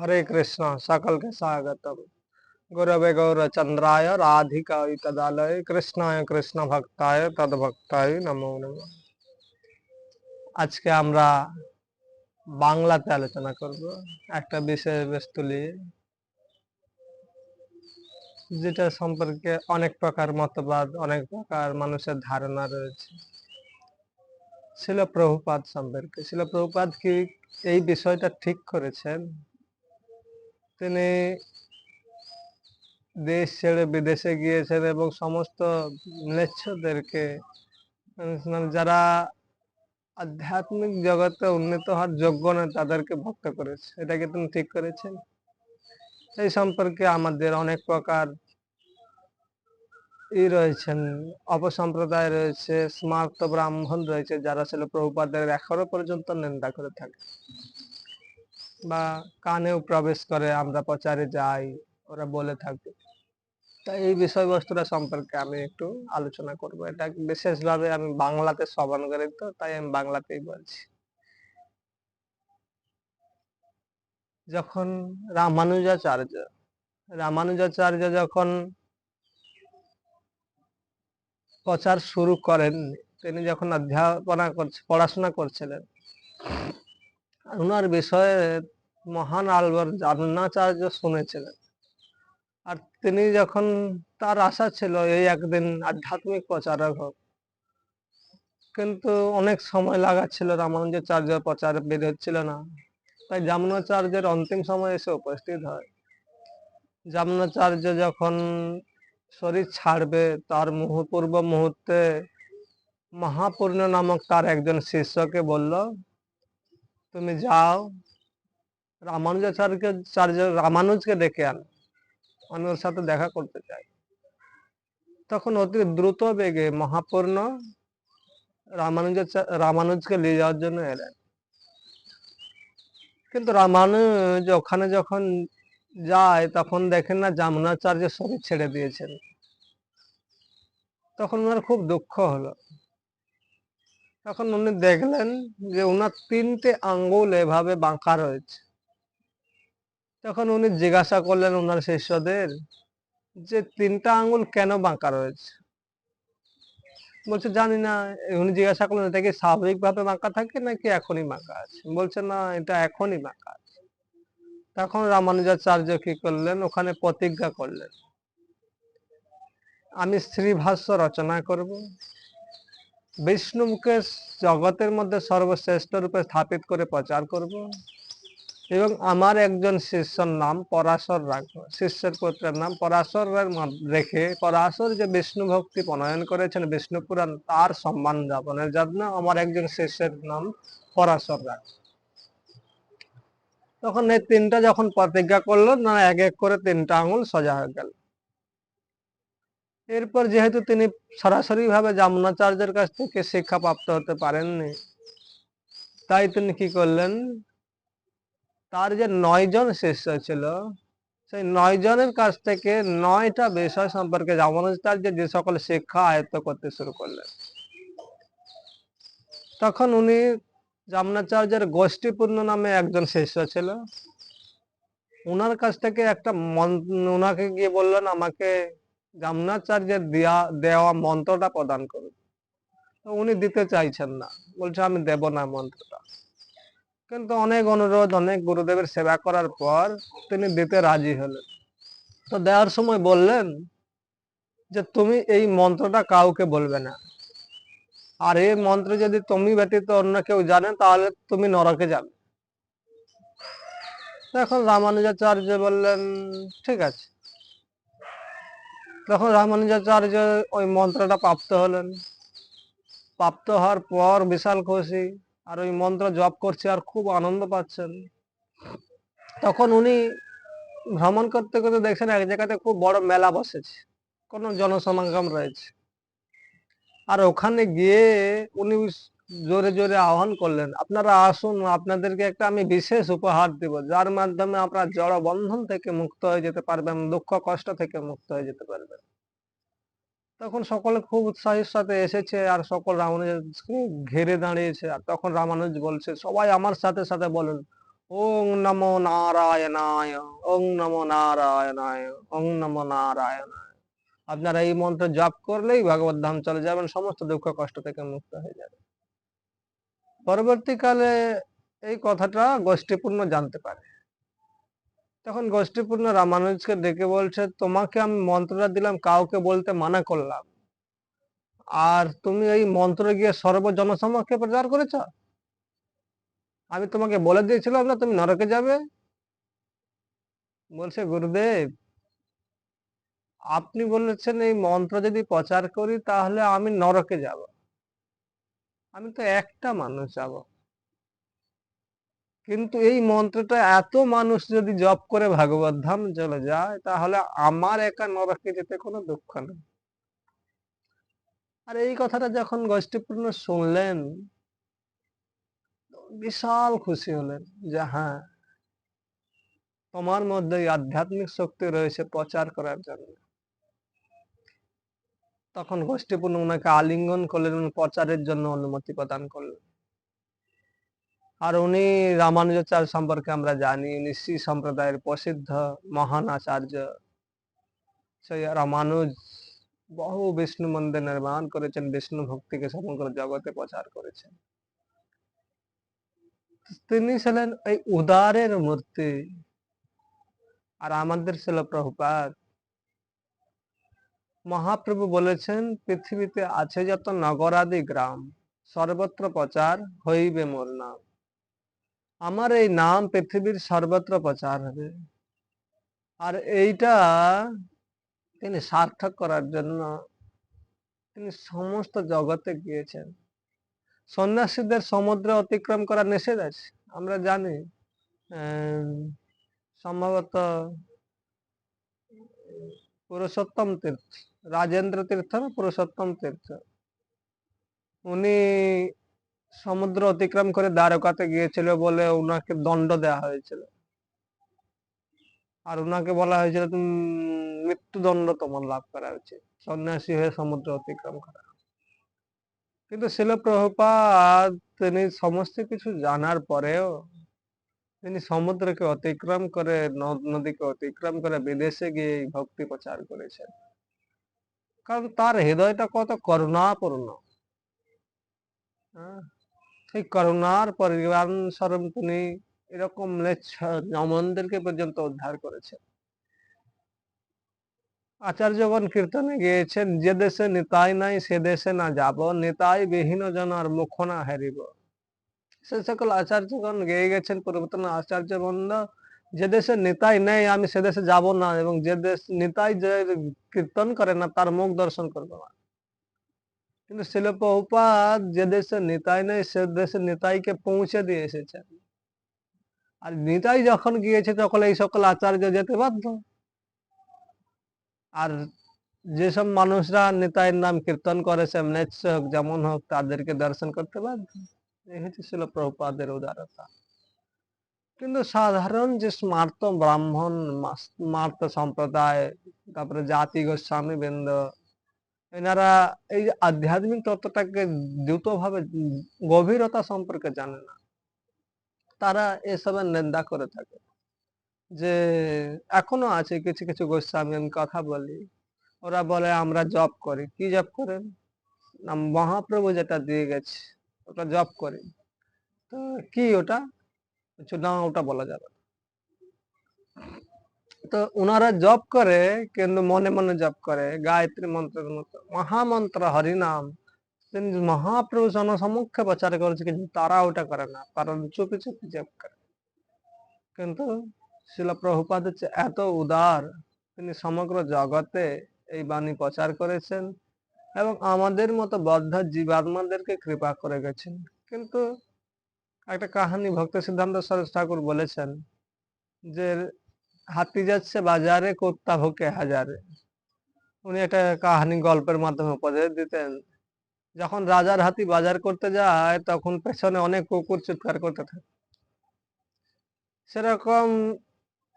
হরে কৃষ্ণ, সকলকে স্বাগতম। গুরবে গৌরচন্দ্রায় রাধিকায় তদালয়, কৃষ্ণায় কৃষ্ণ ভক্তায় তদ্ভক্তায় নমো নম। আজকে আমরা বাংলাতে আলোচনা করব একটা বিষয় বস্তু নিয়ে, যেটা সম্পর্কে অনেক প্রকার মতবাদ, অনেক প্রকার মানুষের ধারণা রয়েছে। ছিল প্রভুপাদ সম্পর্কে ছিল প্রভুপাদ কি এই বিষয়টা ঠিক করেছেন? তিনি দেশ ছেড়ে বিদেশে গিয়েছেন এবং সমস্ত ম্লেচ্ছদেরকে মানে যারা আধ্যাত্মিক জগতে উন্নীত হওয়ার যোগ্য নয়, তাদেরকে ভক্ত করেছে। এটাকে তিনি ঠিক করেছেন? এই সম্পর্কে আমাদের অনেক প্রকার ই রয়েছেন, অপসম্প্রদায় রয়েছে, স্মার্ত ব্রাহ্মণ রয়েছে, যারা ছিল প্রভুপাদের এখনও পর্যন্ত নিন্দা করে থাকে। বা কানেও প্রবেশ করে, আমরা প্রচারে যাই, ওরা বলে থাকে। তাই এই বিষয়বস্তুটা সম্পর্কে আমি একটু আলোচনা করব। এটা বিশেষভাবে আমি বাংলাতে শ্রবণ করি তো, তাই আমি বাংলাতেই বলছি। যখন রামানুজাচার্য রামানুজাচার্য যখন প্রচার শুরু করেন, তিনি যখন অধ্যাপনা করছে, পড়াশোনা করছিলেন ওনার বিষয়ে মহান আলবর জান্নাচার্য শুনেছিলেন। আর তিনি যখন তার আশা ছিল এই একদিন আধ্যাত্মিক প্রচারক হোক, কিন্তু অনেক সময় লাগাচ্ছিল রামানুজাচার্য প্রচার বের হচ্ছিল না। তাই জামনাচার্যের অন্তিম সময় এসে উপস্থিত হয়। জামনাচার্য যখন শরীর ছাড়বে, তার পূর্ব মুহূর্তে মহাপূর্ণ নামক তার একজন শিষ্যকে বলল, তুমি যাও রামানুজাচার্যকে চার্য রামানুজকে ডেকে আন, আমি ওর সাথে দেখা করতে চাই। তখন অতি দ্রুত বেগে মহাপূর্ণ রামানুজ রামানুজকে নিয়ে যাওয়ার জন্য এলেন। কিন্তু রামানুজ ওখানে যখন যায়, তখন দেখেন না জামুনাচার্য শরীর ছেড়ে দিয়েছেন। তখন ওনার খুব দুঃখ হলো। তখন উনি দেখলেন যে ওনার তিনটে আঙ্গুল এভাবে বাঁকা রয়েছে। তখন উনি জিজ্ঞাসা করলেন ওনার শিষ্যদের যে তিনটা আঙ্গুল কেন বাঁকা রয়েছে? বলছে, জানি না। উনি জিজ্ঞাসা করলেন, এটা কি স্বাভাবিক ভাবে বাঁকা থাকে নাকি এখনই বাঁকা আছে? বলছে, না, এটা এখনই বাঁকা আছে। তখন রামানুজাচার্য কি করলেন, ওখানে প্রতিজ্ঞা করলেন, আমি শ্রীভাষ্য রচনা করব। বিষ্ণুকে জগতের মধ্যে সর্বশ্রেষ্ঠ রূপে স্থাপিত করে প্রচার করব। এবং আমার একজন শিষ্যর নাম পরাশর রাখব শিষ্যের পুত্রের নাম পরাশরের রেখে পরাশর যে বিষ্ণু ভক্তি প্রণয়ন করেছেন, বিষ্ণু পুরাণ, তার সম্মান যাপনের জন্য আমার একজন শিষ্যের নাম পরাশর রাখব তখন এই তিনটা যখন প্রতিজ্ঞা করল, না, এক এক করে তিনটা আঙুল সোজা হয়ে গেল। এরপর যেহেতু তিনি সরাসরি ভাবে জামুনাচার্যের কাছ থেকে শিক্ষা প্রাপ্ত হতে পারেননি, তাই তিনি কি করলেন তার যে নয় জন শিষ্য ছিল, সেই নয় জনের কাছ থেকে নয়টা বিষয় সম্পর্কে জামুনাচার্য যে সকল শিক্ষা আয়ত্ত করতে শুরু করলেন। তখন উনি জামনাচার্যের গোষ্ঠীপূর্ণ নামে একজন শিষ্য ছিল। উনার কাছ থেকে একটা উনাকে গিয়ে বললেন, আমাকে জামনাচার্যের দেওয়া দেওয়া মন্ত্রটা প্রদান করুন। তো উনি দিতে চাইছেন না। বলছে, আমি দেব না মন্ত্রটা। কিন্তু অনেক অনুরোধ, অনেক গুরুদেবের সেবা করার পর তিনি দিতে রাজি হলেন। তো দেওয়ার সময় বললেন যে, তুমি এই মন্ত্রটা কাউকে বলবে না। আর এই মন্ত্র যদি তুমি ব্যতীত অন্য কেউ জানে, তাহলে তুমি নরকে যাবে। তখন রামানুজাচার্য বললেন, ঠিক আছে। তখন রামানুজাচার্য ওই মন্ত্রটা প্রাপ্ত হলেন। প্রাপ্ত হওয়ার পর বিশাল খুশি। আর ওই মন্ত্র জপ করছে আর খুব আনন্দ পাচ্ছেন। তখন উনি ভ্রমণ করতে করতে দেখছেন এক জায়গাতে খুব বড় মেলা বসেছে, কোনো জনসমাগম রয়েছে। আর ওখানে গিয়ে উনি জোরে জোরে আহ্বান করলেন, আপনারা আসুন, আপনাদেরকে একটা আমি বিশেষ উপহার দেব, যার মাধ্যমে আপনারা জড় বন্ধন থেকে মুক্ত হয়ে যেতে পারবেন, দুঃখ কষ্ট থেকে মুক্ত হয়ে যেতে পারবেন। তখন সকলে খুব উৎসাহের সাথে এসেছে আর সকল রামানুজকে ঘেরে দাঁড়িয়েছে। আর তখন রামানুজ বলছে, সবাই আমার সাথে সাথে বলেন। ওং নমো নারায়ণায়, ওং নমো নারায়ণায়, ওং নমো নারায়ণায়। আপনারা এই মন্ত্র জপ করলেই ভগবত ধাম চলে যাবেন, সমস্ত দুঃখ কষ্ট থেকে মুক্ত হয়ে যাবে। পরবর্তীকালে এই কথাটা গোষ্ঠীপূর্ণ জানতে পারে। তখন গোষ্ঠীপূর্ণ রামানুজকে ডেকে বলছে, তোমাকে আমি মন্ত্রটা দিলাম, কাউকে বলতে মানা করলাম। আর তুমি এই মন্ত্র গিয়ে সর্ব জনসমক্ষে প্রচার করেছ? আমি তোমাকে বলে দিয়েছিলাম না তুমি নরকে যাবে? বলছে, গুরুদেব, আপনি বলেছেন এই মন্ত্র যদি প্রচার করি, তাহলে আমি নরকে যাব। আমি তো একটা মানুষ যাব। কিন্তু এই মন্ত্রটা এত মানুষ যদি জপ করে ভাগবত ধাম চলে যায়, তাহলে আমার একা নরকে যেতে কোনো দুঃখ নেই। আর এই কথাটা যখন গোষ্ঠীপূর্ণ শুনলেন, বিশাল খুশি হলেন যে হ্যাঁ তোমার মধ্যে আধ্যাত্মিক শক্তি রয়েছে প্রচার করার জন্য। তখন গোষ্ঠীপূর্ণ ওনাকে আলিঙ্গন করলেন প্রচারের জন্য অনুমতি প্রদান করলেন। আর উনি রামানুজাচার্য সম্পর্কে আমরা জানি, উনি শ্রী সম্প্রদায়ের প্রসিদ্ধ মহান আচার্য। সেই রামানুজ বহু বিষ্ণু মন্দির নির্মাণ করেছেন, বিষ্ণু ভক্তিকে সমগ্র জগতে প্রচার করেছেন। তিনি ছিলেন এই উদারের মূর্তি, আর আমাদের ছিল প্রভুপাত মহাপ্রভু বলেছেন, পৃথিবীতে আছে যত নগরাদি গ্রাম, সর্বত্র প্রচার হইবে মোর নাম। আমার এই নাম পৃথিবীর সর্বত্র প্রচার হবে। আর এইটা তিনি সার্থক করার জন্য তিনি সমস্ত জগতে গিয়েছেন। সন্ন্যাসীদের সমুদ্র অতিক্রম করা নিষেধ আছে, আমরা জানি। সম্ভবত পুরুষোত্তম তীর্থ, রাজেন্দ্র তীর্থ পুরুষোত্তম তীর্থ। উনি সমুদ্র অতিক্রম করে দ্বারকাতে গিয়েছিল বলে উনাকে দণ্ড দেওয়া হয়েছিল। আর উনাকে বলা হয়েছিল মৃত্যুদণ্ড তোমার লাভ করা উচিত। সন্ন্যাসী হয়ে সমুদ্র অতিক্রম করা কিন্তু শিল প্রভুপাদ তিনি সমস্ত কিছু জানার পরেও তিনি সমুদ্রকে অতিক্রম করে নদ নদীকে অতিক্রম করে বিদেশে গিয়ে ভক্তি প্রচার করেছেন। কারণ তার হৃদয়টা কত করুণাপূর্ণ। হ্যাঁ, সেই করুণার পরিবার স্বরূপ তিনি এরকম ম্লেচ্ছ জমনদেরকে পর্যন্ত উদ্ধার করেছেন আচার্যগণ কীর্তনে গিয়েছেন, যে দেশে নেতাই নাই, সে দেশে না যাব, নিতাই বিহীন জনার মুখ না হারিব। সে সকল আচার্যগণ গেয়ে গেছেন পরিবর্তন আচার্য বন্ধ যে দেশে নেতাই নেই, আমি সে দেশে যাব না, এবং যে দেশ নেতাই যে কীর্তন করে না, তার মুখ দর্শন করব না। কিন্তু শিল প্রভুপাদ যে দেশে নেতাই নেই সে দেশের নেতাইকে পৌঁছে দিয়ে এসেছেন আর নেতাই যখন গিয়েছে, তখন এই সকল আচার্য যেতে বাধ্য। আর যেসব মানুষরা নিতাইয়ের নাম কীর্তন করেছে ম্লেচ্ছ হোক, যেমন হোক, তাদেরকে দর্শন করতে বাধ্য। এই হচ্ছে ছিল প্রভুপাদের উদারতা। কিন্তু সাধারণ যে স্মার্ত ব্রাহ্মণ স্মার্ত সম্প্রদায়, তারপরে জাতি গোস্বামী বৃন্দ এনারা এই আধ্যাত্মিক তত্ত্বটাকে দ্রুতভাবে গভীরতা সম্পর্কে জানে না। তারা এসবের নিন্দা করে থাকে যে এখনও আছে কিছু কিছু গোস্বামী, আমি কথা বলি। ওরা বলে, আমরা জব করি। কি জব করেন মহাপ্রভু যেটা দিয়ে গেছে, ওটা জব করি। তো কি ওটা? না, ওটা বলা যাবে। তো ওনারা জপ করে, কিন্তু মনে মনে জপ করে, গায়ত্রী মন্ত্রের মতো। মহামন্ত্র, হরিনাম। তিনি মহাপ্রভু জনসমক্ষে প্রচার করেছে, কিন্তু তারা ওটা করে না, কারণ চুপি চুপি জব করে। কিন্তু শিল প্রভুপাদ হচ্ছে এত উদার, তিনি সমগ্র জগতে এই বাণী প্রচার করেছেন এবং আমাদের মতো বদ্ধ জীবাত্মাদেরকে কৃপা করে গেছেন। কিন্তু একটা কাহানি ভক্ত সিদ্ধান্ত সরোজ ঠাকুর বলেছেন যে হাতি যাচ্ছে বাজারে, কোত্তা ভোকে হাজারে। উনি একটা কাহানি গল্পের মাধ্যমে উপদেশ দিতেন। যখন রাজার হাতি বাজার করতে যায়, তখন পেছনে অনেক কুকুর চিৎকার করতে থাকে। সেরকম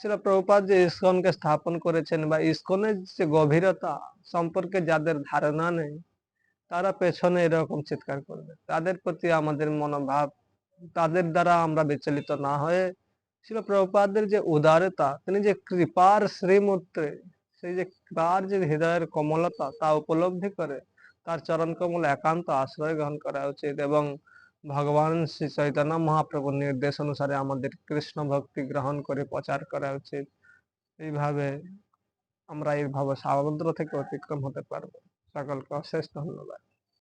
সেটা প্রভুপাদ যে ইস্কনকে স্থাপন করেছেন বা ইস্কনের যে গভীরতা সম্পর্কে যাদের ধারণা নেই, তারা পেছনে এরকম চিৎকার করবে। তাদের প্রতি আমাদের মনোভাব, তাদের দ্বারা আমরা বিচলিত না হয়ে ছিল প্রভুপাদের যে উদারতা, তিনি যে কৃপার শ্রীমূর্তে, সেই যে তার যে হৃদয়ের কমলতা, তা উপলব্ধি করে তার চরণ কমল একান্ত আশ্রয় গ্রহণ করা উচিত এবং ভগবান শ্রী চৈতন্য মহাপ্রভুর নির্দেশ অনুসারে আমাদের কৃষ্ণ ভক্তি গ্রহণ করে প্রচার করা উচিত। এইভাবে আমরা এইভাবে ভাব থেকে অতিক্রম হতে পারব। সকলকে অশেষ ধন্যবাদ।